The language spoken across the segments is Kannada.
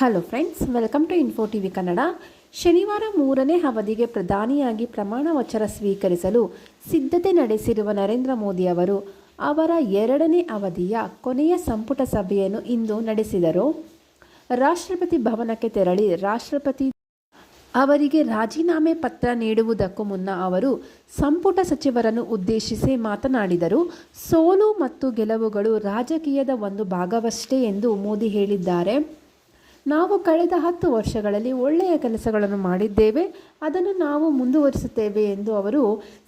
Hello friends welcome to info TV Kannada ಶನಿವಾರ ಮೂರನೇ ಅವಧಿಗೆ ಪ್ರಧಾನಿಯಾಗಿ ಪ್ರಮಾಣ ವಚನ ಸ್ವೀಕರಿಸಲು ಸಿದ್ಧತೆ ನಡೆಸಿರುವ ನರೇಂದ್ರ ಮೋದಿ ಅವರು ಅವರ ಎರಡನೇ ಅವಧಿಯ ಕೊನೆಯ ಸಂಪುಟ ಸಭೆಯನ್ನು ಇಂದು ನಡೆಸಿದರು. ರಾಷ್ಟ್ರಪತಿ ಭವನಕ್ಕೆ ತೆರಳಿ ರಾಷ್ಟ್ರಪತಿ ಅವರಿಗೆ ರಾಜೀನಾಮೆ ಪತ್ರ ನೀಡುವುದಕ್ಕೂ ಮುನ್ನ ಅವರು ಸಂಪುಟ ಸಚಿವರನ್ನು ಉದ್ದೇಶಿಸಿ ಮಾತನಾಡಿದರು. ಸೋಲು ಮತ್ತು ಗೆಲುವುಗಳು ರಾಜಕೀಯದ ಒಂದು ಭಾಗವಷ್ಟೇ ಎಂದು ಮೋದಿ ಹೇಳಿದ್ದಾರೆ. ನಾವು ಕಳೆದ ಹತ್ತು ವರ್ಷಗಳಲ್ಲಿ ಒಳ್ಳೆಯ ಕೆಲಸಗಳನ್ನು ಮಾಡಿದ್ದೇವೆ. ಅದನ್ನು ನಾವು ಮುಂದುವರಿಸುತ್ತೇವೆ ಎಂದು ಅವರು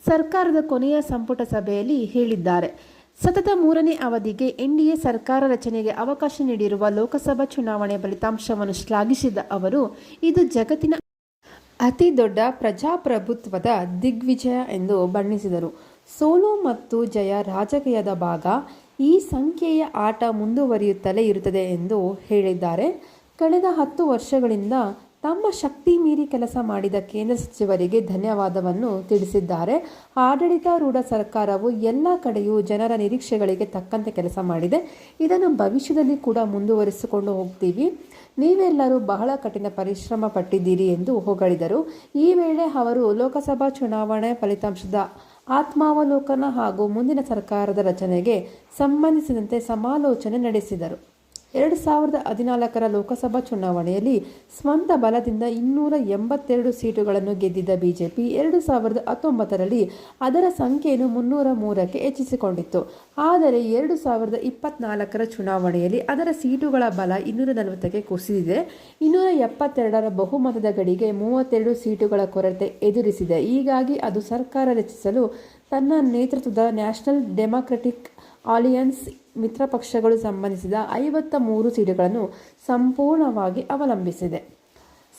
ಸರ್ಕಾರದ ಕೊನೆಯ ಸಂಪುಟ ಸಭೆಯಲ್ಲಿ ಹೇಳಿದ್ದಾರೆ. ಸತತ ಮೂರನೇ ಅವಧಿಗೆ ಎನ್ಡಿಎ ಸರ್ಕಾರ ರಚನೆಗೆ ಅವಕಾಶ ನೀಡಿರುವ ಲೋಕಸಭಾ ಚುನಾವಣೆ ಫಲಿತಾಂಶವನ್ನು ಶ್ಲಾಘಿಸಿದ ಅವರು, ಇದು ಜಗತ್ತಿನ ಅತಿ ದೊಡ್ಡ ಪ್ರಜಾಪ್ರಭುತ್ವದ ದಿಗ್ವಿಜಯ ಎಂದು ಬಣ್ಣಿಸಿದರು. ಸೋಲು ಮತ್ತು ಜಯ ರಾಜಕೀಯದ ಭಾಗ ಈ ಸಂಖ್ಯೆಯ ಆಟ ಮುಂದುವರಿಯುತ್ತಲೇ ಇರುತ್ತದೆ ಎಂದು ಹೇಳಿದ್ದಾರೆ. ಕಳೆದ ಹತ್ತು ವರ್ಷಗಳಿಂದ ತಮ್ಮ ಶಕ್ತಿ ಮೀರಿ ಕೆಲಸ ಮಾಡಿದ ಕೇಂದ್ರ ಸಚಿವರಿಗೆ ಧನ್ಯವಾದವನ್ನು ತಿಳಿಸಿದ್ದಾರೆ. ಆಡಳಿತಾರೂಢ ಸರ್ಕಾರವು ಎಲ್ಲ ಕಡೆಯೂ ಜನರ ನಿರೀಕ್ಷೆಗಳಿಗೆ ತಕ್ಕಂತೆ ಕೆಲಸ ಮಾಡಿದೆ. ಇದನ್ನು ಭವಿಷ್ಯದಲ್ಲಿ ಕೂಡ ಮುಂದುವರಿಸಿಕೊಂಡು ಹೋಗ್ತೀವಿ. ನೀವೆಲ್ಲರೂ ಬಹಳ ಕಠಿಣ ಪರಿಶ್ರಮ ಪಟ್ಟಿದ್ದೀರಿ ಎಂದು ಹೊಗಳಿದರು. ಈ ವೇಳೆ ಅವರು ಲೋಕಸಭಾ ಚುನಾವಣೆ ಫಲಿತಾಂಶದ ಆತ್ಮಾವಲೋಕನ ಹಾಗೂ ಮುಂದಿನ ಸರ್ಕಾರದ ರಚನೆಗೆ ಸಂಬಂಧಿಸಿದಂತೆ ಸಮಾಲೋಚನೆ ನಡೆಸಿದರು. ಎರಡು ಸಾವಿರದ ಹದಿನಾಲ್ಕರ ಲೋಕಸಭಾ ಚುನಾವಣೆಯಲ್ಲಿ ಸ್ವಂತ ಬಲದಿಂದ ಇನ್ನೂರ ಎಂಬತ್ತೆರಡು ಸೀಟುಗಳನ್ನು ಗೆದ್ದಿದ್ದ ಬಿಜೆಪಿ ಎರಡು ಸಾವಿರದ ಹತ್ತೊಂಬತ್ತರಲ್ಲಿ ಅದರ ಸಂಖ್ಯೆಯನ್ನು ಮುನ್ನೂರ ಮೂರಕ್ಕೆ ಹೆಚ್ಚಿಸಿಕೊಂಡಿತ್ತು. ಆದರೆ ಎರಡು ಸಾವಿರದ ಇಪ್ಪತ್ನಾಲ್ಕರ ಚುನಾವಣೆಯಲ್ಲಿ ಅದರ ಸೀಟುಗಳ ಬಲ ಇನ್ನೂರ ನಲವತ್ತಕ್ಕೆ ಕುಸಿದಿದೆ. ಇನ್ನೂರ ಎಪ್ಪತ್ತೆರಡರ ಬಹುಮತದ ಗಡಿಗೆ ಮೂವತ್ತೆರಡು ಸೀಟುಗಳ ಕೊರತೆ ಎದುರಿಸಿದೆ. ಹೀಗಾಗಿ ಅದು ಸರ್ಕಾರ ರಚಿಸಲು ತನ್ನ ನೇತೃತ್ವದ ನ್ಯಾಷನಲ್ ಡೆಮಾಕ್ರೆಟಿಕ್ ಆಲಿಯನ್ಸ್ ಮಿತ್ರ ಪಕ್ಷಗಳು ಸಂಬಂಧಿಸಿದ ಐವತ್ತ ಮೂರು ಸೀಟುಗಳನ್ನು ಸಂಪೂರ್ಣವಾಗಿ ಅವಲಂಬಿಸಿದೆ.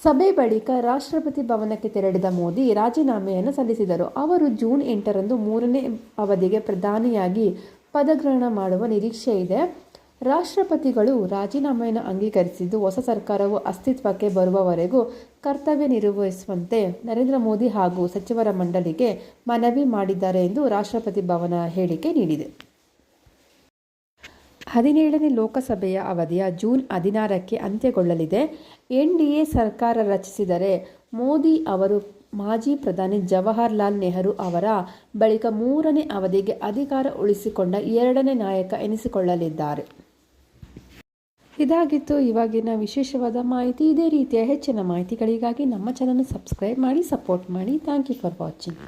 ಸಭೆ ಬಳಿಕ ರಾಷ್ಟ್ರಪತಿ ಭವನಕ್ಕೆ ತೆರಳಿದ ಮೋದಿ ರಾಜೀನಾಮೆಯನ್ನು ಸಲ್ಲಿಸಿದರು. ಅವರು ಜೂನ್ ಎಂಟರಂದು ಮೂರನೇ ಅವಧಿಗೆ ಪ್ರಧಾನಿಯಾಗಿ ಪದಗ್ರಹಣ ಮಾಡುವ ನಿರೀಕ್ಷೆ ಇದೆ. ರಾಷ್ಟ್ರಪತಿಗಳು ರಾಜೀನಾಮೆಯನ್ನು ಅಂಗೀಕರಿಸಿದ್ದು ಹೊಸ ಸರ್ಕಾರವು ಅಸ್ತಿತ್ವಕ್ಕೆ ಬರುವವರೆಗೂ ಕರ್ತವ್ಯ ನಿರ್ವಹಿಸುವಂತೆ ನರೇಂದ್ರ ಮೋದಿ ಹಾಗೂ ಸಚಿವರ ಮಂಡಳಿಗೆ ಮನವಿ ಮಾಡಿದ್ದಾರೆ ಎಂದು ರಾಷ್ಟ್ರಪತಿ ಭವನ ಹೇಳಿಕೆ ನೀಡಿದೆ. ಹದಿನೇಳನೇ ಲೋಕಸಭೆಯ ಅವಧಿಯ ಜೂನ್ ಹದಿನಾರಕ್ಕೆ ಅಂತ್ಯಗೊಳ್ಳಲಿದೆ. ಎನ್ಡಿಎ ಸರ್ಕಾರ ರಚಿಸಿದರೆ ಮೋದಿ ಅವರು ಮಾಜಿ ಪ್ರಧಾನಿ ಜವಾಹರ್ಲಾಲ್ ನೆಹರು ಅವರ ಬಳಿಕ ಮೂರನೇ ಅವಧಿಗೆ ಅಧಿಕಾರ ಉಳಿಸಿಕೊಂಡ ಎರಡನೇ ನಾಯಕ ಎನಿಸಿಕೊಳ್ಳಲಿದ್ದಾರೆ. ಇದಾಗಿತ್ತು ಇವಾಗಿನ ವಿಶೇಷವಾದ ಮಾಹಿತಿ. ಇದೇ ರೀತಿಯ ಹೆಚ್ಚಿನ ಮಾಹಿತಿಗಳಿಗಾಗಿ ನಮ್ಮ ಚಾನಲ್ ಸಬ್ಸ್ಕ್ರೈಬ್ ಮಾಡಿ, ಸಪೋರ್ಟ್ ಮಾಡಿ. Thank you for watching.